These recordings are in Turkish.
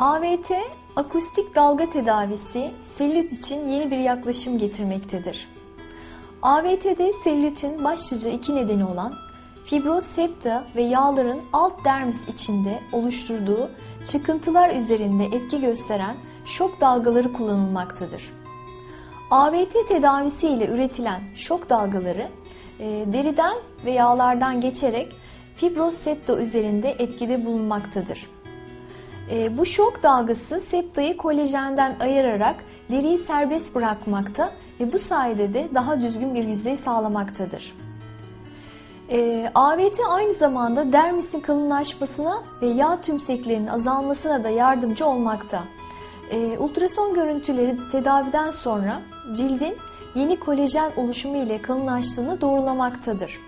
AVT, akustik dalga tedavisi selülit için yeni bir yaklaşım getirmektedir. AVT'de selülitin başlıca iki nedeni olan fibroz septa ve yağların alt dermis içinde oluşturduğu çıkıntılar üzerinde etki gösteren şok dalgaları kullanılmaktadır. AVT tedavisi ile üretilen şok dalgaları e, deriden ve yağlardan geçerek fibroz septa üzerinde etkide bulunmaktadır. E, bu şok dalgası septayı kolajenden ayırarak deriyi serbest bırakmakta ve bu sayede de daha düzgün bir yüzey sağlamaktadır. E, AVT aynı zamanda dermisin kalınlaşmasına ve yağ tümseklerinin azalmasına da yardımcı olmakta. E, ultrason görüntüleri tedaviden sonra cildin yeni kolajen oluşumu ile kalınlaştığını doğrulamaktadır.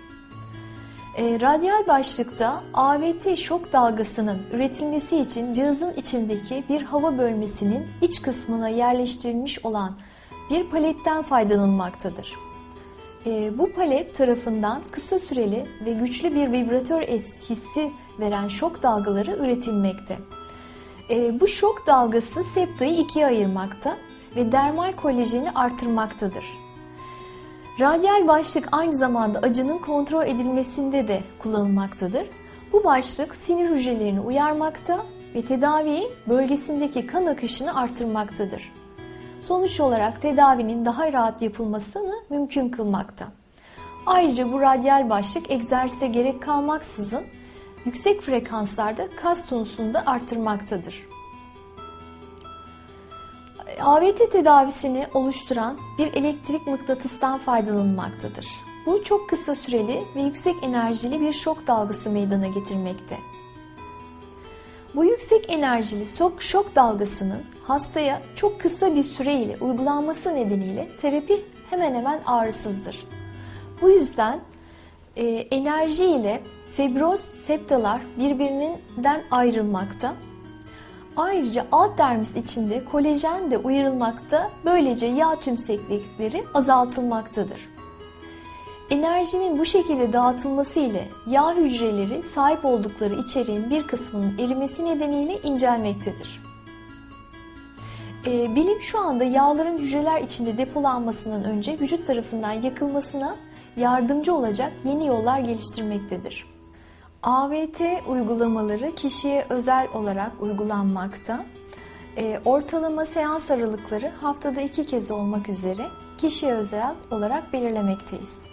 E, radyal başlıkta AVT şok dalgasının üretilmesi için cihazın içindeki bir hava bölmesinin iç kısmına yerleştirilmiş olan bir paletten faydalanılmaktadır. E, bu palet tarafından kısa süreli ve güçlü bir vibratör hissi veren şok dalgaları üretilmekte. E, bu şok dalgası septayı ikiye ayırmakta ve dermal kolajeni artırmaktadır. Radyal başlık aynı zamanda acının kontrol edilmesinde de kullanılmaktadır. Bu başlık sinir hücrelerini uyarmakta ve tedavi bölgesindeki kan akışını artırmaktadır. Sonuç olarak tedavinin daha rahat yapılmasını mümkün kılmakta. Ayrıca bu radyal başlık egzersize gerek kalmaksızın yüksek frekanslarda kas tonusunu da artırmaktadır. AVT tedavisini oluşturan bir elektrik mıknatıstan faydalanılmaktadır. Bu çok kısa süreli ve yüksek enerjili bir şok dalgası meydana getirmekte. Bu yüksek enerjili şok, şok dalgasının hastaya çok kısa bir süreyle uygulanması nedeniyle terapi hemen hemen ağrısızdır. Bu yüzden e, enerji ile fibroz septalar birbirinden ayrılmakta Ayrıca alt dermis içinde kolajen de uyarılmakta, böylece yağ tümseklikleri azaltılmaktadır. Enerjinin bu şekilde dağıtılması ile yağ hücreleri sahip oldukları içeriğin bir kısmının erimesi nedeniyle incelmektedir. E, bilim şu anda yağların hücreler içinde depolanmasından önce vücut tarafından yakılmasına yardımcı olacak yeni yollar geliştirmektedir. AVT uygulamaları kişiye özel olarak uygulanmakta. E, ortalama seans aralıkları haftada iki kez olmak üzere kişiye özel olarak belirlemekteyiz.